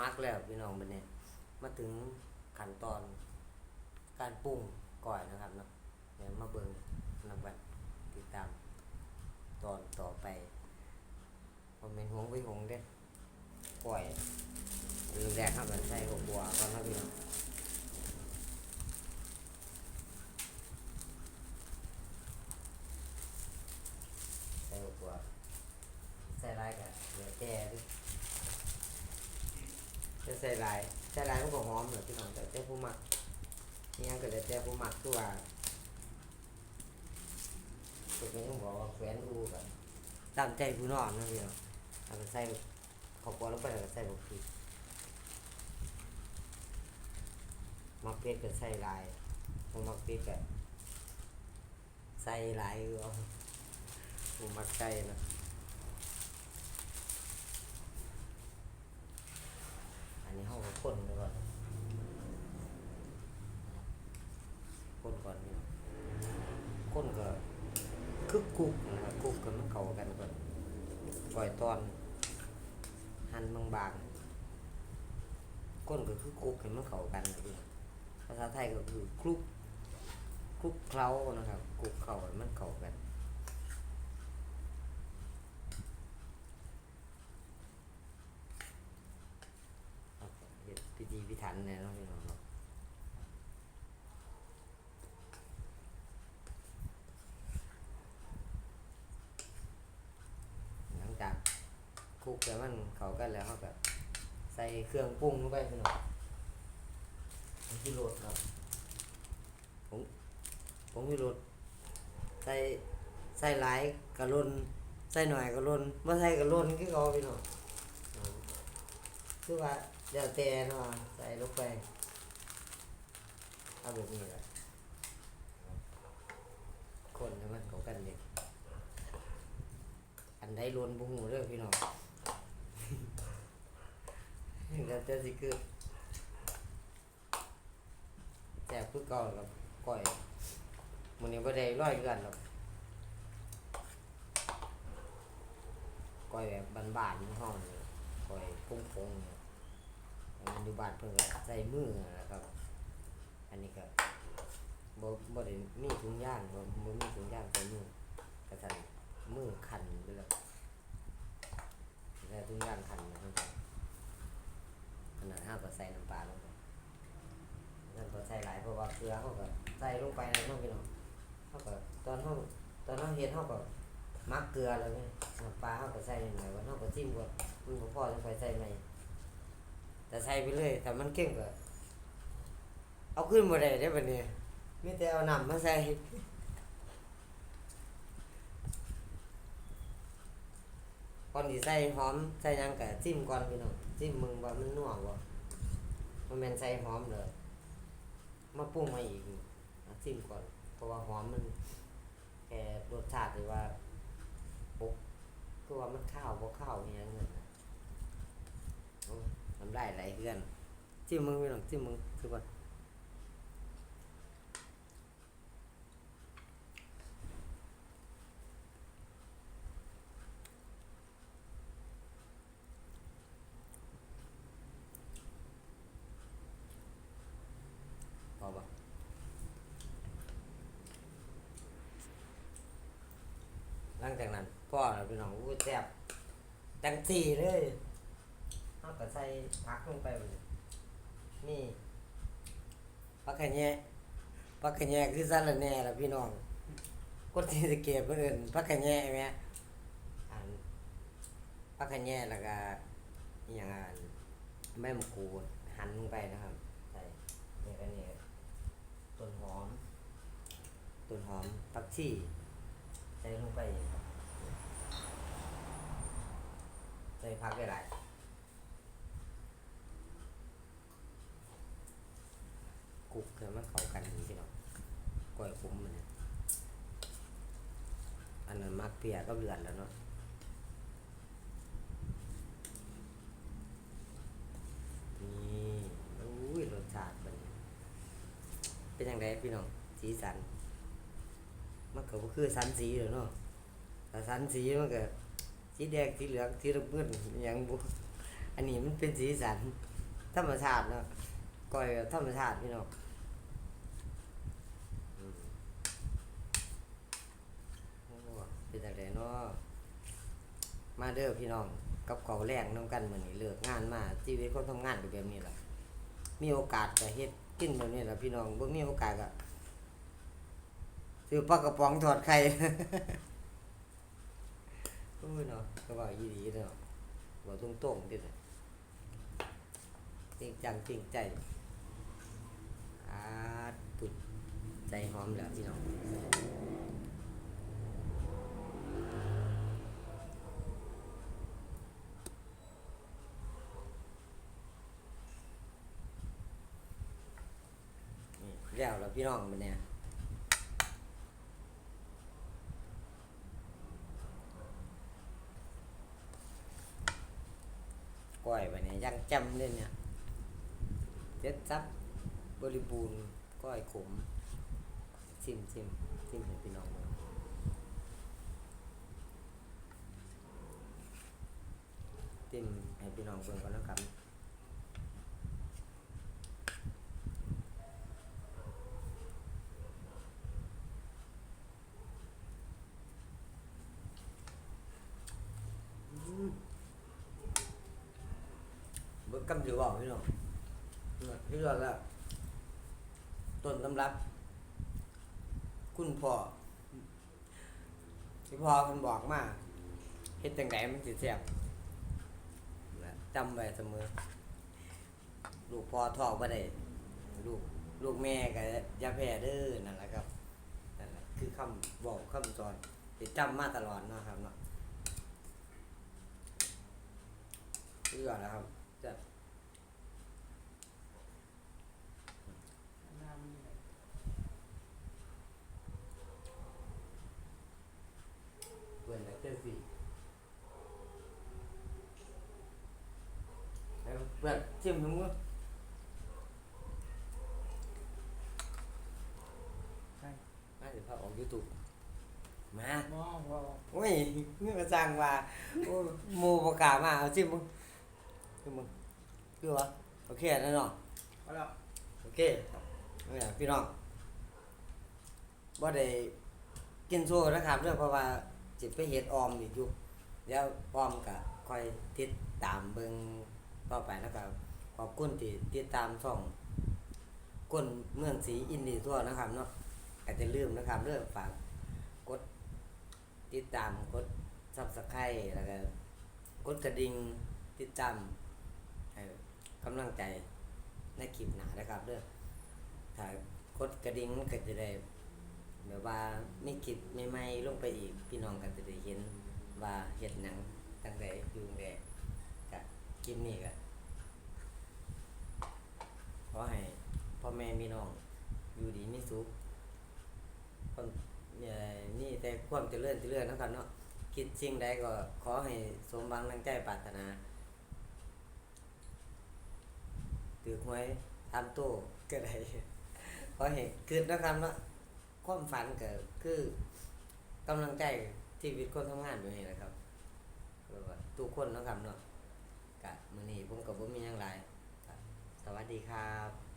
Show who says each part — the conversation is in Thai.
Speaker 1: มักแล้วพี่น้องบัดนี้มาถึงขั้นตอนการปรุงก่อยนะครับเนาะเดี๋ยวมาเบิ่งนำกันติดตามตอนต่อไปผมเป็นหวงไปหวงเด้ก่อยเรือแดกครับมันใส่หัวบัวก่อนครับพี่น้องใส่หัวบัวใส่ลายกันเดี๋ยวแก่ดิจะ ใส่ลายใส่ลายมันก็หอมเหรอนพี่น้องแต่เจ้าผู้มักนี่ยังก็จะเจ้าผู้มักตัวตัวนี้ต้องบอกว่าแขวนรูกันตามใจผู้นอนนะพี่น้องเอาไปใส่ขอบบัวลงไปแล้วก็ใส่บุกพีมักเป็ดก็ใส่ลายบ่มักเป็ดก็ใส่ลายเอาผมมักใส่นะ อันนี้ห้อง คนไปก่อนคนก่อนนี่คนก็คึกกุกนะครับกุกกันมันเข้ากันก่อนปล่อยตอน หันบางๆก้นก็คือคุกให้มันเข้ากันนะพี่ภาษาไทยก็คือคลุกคลุกเคล้านะครับคลุกเข้ามันเข้ากัน ครับเฮ็ดพิธีพิถั นเนี่ยเนาะพี่น้องเนาะหลังจากคลุกแล้วมันเขากันแล้วเขาก็ใส่เครื่องปรุงลงไปพี่น้องผมที่รสครับผมผมที่รสใส่ใส่หลายกระลนใส่หน่อยกระลนไม่ใส่กระลนคือเขาพี่น้องคือว่า เดี๋ยวแต่เนาะใส่ลงไปเอาแบบนี้แหละคนให้มันเข้ากันเลยอันใดล้วนบุหูเด้อพี่น้องเดี๋ยวจะสิคือแจกพึ่งเก่ากับก้อยมันนี้บ่ได้ร้อยเกันหรอกก้อยแบบบานๆห้องนี่ก้อยพงๆเนี่ย อันอยู่บ้านเพิ่นก็ใส่มือนะครับ อันนี้ก็บ่บ่ได้มีถุงย่างบ่บ่มีถุงย่างใส่มือกระสันมือคันไปแล้วใส่ถุงย่างคันนะครับขนาดห้าก็ใส่น้ำปลาลงไปนั่นก็ใส่หลายเพราะว่าเกลือเขาก็ใส่ลงไปแล้วเนาะพี่น้องเขาก็ตอนเขาตอนเขาเฮ็ดเขาก็มักเกลือแล้วไงน้ำปลาเขาก็ใส่หน่อยว่าเขาก็จิ้มก่อนมันบ่พอจังไปใส่ใหม แต่ใส่ไปเลยแต่มันเก่งก็เอาขึ้นมาได้ได้ปะเนี่ยมีแต่เอาน้ำมาใส่ก่อนที่ใส่หอมใส่ยังกะจิ้มก่อนพี่น้องจิ้มมึงว่ามันนัวบ่มันแม่นใส่หอมเลยมาปรุงมาอีกจิ้มก่อน เพราะว่าหอมมันแค่รสชาติหรือว่าปุ๊บคือว่ามันข้าวบ่ข้าวอหยังเงี้ยนะ โอ้ยทำได้ไรเพื่อนจิ้มมึงไม่หรอกจิ้มมึงคือว่าพอปะหลังจากนั้นพ่อเราพี่น้องอู้แซ่บจังสี่เลย เอาก็ใส่ผักลงไปเลยนี่ผักขะแยะผักขะแยะคือสาระแหน่ละพี่น้องคนที่จะเก็บเพื่อนผักขะแยะไหมอันผักขะแยะแล้วก็อหย่างอันแม่มะกรูดหั่นลงไปนะครับใส่เนี่ยก็เนี่ยต้นหอม ต้นหอมผักชีใส่ลงไปครับใส่ผักได้หลาย คลุกให้มันเข้ากันนี่พี่น้องก้อยขมมันเนี่ยอันนั้นมักเปียก็เลือนแล้วเนาะนี่อุ้ยรสชาติมันเป็นยังไงพี่น้องสีสันมันก็คือสันสีเด้อเนาะถ้าสันสีมันก็สีแดงสีเหลืองสีน้ำเงินอย่างบ่อันนี้มันเป็นสีสันธรรมชาติเนาะก้อยธรรมชาติพี่น้องอืมโอ้ เป็นอะไรเนาะมาเด้อพี่น้อง กับเขาแรงน้ำกันเหมือนนี้เลิกงานมาชีวิตคนทำงานก็แบบนี้แหละมีโอกาสก็เฮ็ดกินแบบนี้แหละพี่น้องบ่มีโอกาสก็ซื้อปลากระป๋องทอดไข่โอ้ยเนาะก็ว่าอีหลีเนาะบ่ตรงๆติเนาะจริงจังจริงใจอาตุดใจหอมแล้วพี่น้องนี่ แล้วแล้วพี่น้องมันเนี่ยก้อยไปเนี่ยยังจำเลยเนี่ยเจ็ดซับบริบูรณ์ก้อยขมชิมชิมชิมให้พี่น้องดูชิมให้พี่น้องเบิ่งก่อนนะครับ กำจือบอกพี่น้องน่ะพี่น้องละต้นตำรับ คุณพ่อที่พ่อมันบอกมาเฮ็ดจังไดมันสิแซ่บจำไว้เสมอ ลูกพ่อท้อบ่ได้ลูกลูกแม่ก็อย่าแพ้เด้อนั่นแหละครับนั่นแหละคือคำบอกคำสอนที่จำมาตลอดนะครับเนาะพี่ก่อนนะครับจะ เปิดแล้วเจ้าสิ แล้วเปิดจิ้มตรงนู้นมาเดี๋ยวพาออกยูทูบมา
Speaker 2: บ่บ่
Speaker 1: โอ้ยเงื่อนสร้างว่าโอ้หมูประกล้ามาเอาจิ้มมึงจิ้มมึงคือวะโอเคแล้วเนาะ
Speaker 2: เอาแล้ว
Speaker 1: โอเคเนี่ยพี่น้องบ่ได้กินโซ่นะครับเรื่องเพราะว่าจิไปเฮ็ดออมอีกอยู่เดี๋ยวออมก็ค่อยติดตามเบิ่ง ต่อไปนะครับขอบคุณที่ติดตามช่องก้นเมืองสีอินดีทั่วนะครับเนาะก็จะลืมนะครับเรื่องฝากกดติดตามกด Subscribe แล้วก็กดกระดิ่งติดตามให้กำลังใจในคลิปหนานะครับเด้อถ้ากดกระดิ่งมันก็จะได้แบบว่ามีคลิปใหม่ลงไปอีกพี่น้องก็จะได้เห็นว่าเฮ็ดหนังตั้งแต่ยู่แรกกับคลิปนี้ก็ ขอให้พ่อแม่พี่น้อง อยู่ดีมีสุขความเอ่อนี่แต่ความเจริญเจริญนะครับเนาะคิดสิ่งใดก็ขอให้สมหวังดังใจปรารถนาถือหวยตามตู้ก็ได้เพราะเห็นคือนะครับเนาะความฝันก็คือกำลังใจที่วิตคนทำงานอยู่นี่นะครับแบบว่าทุกคนนะครับเนาะกะมือนี้ผมก็บ่มีหยังหลายก็ สวัสดีครับ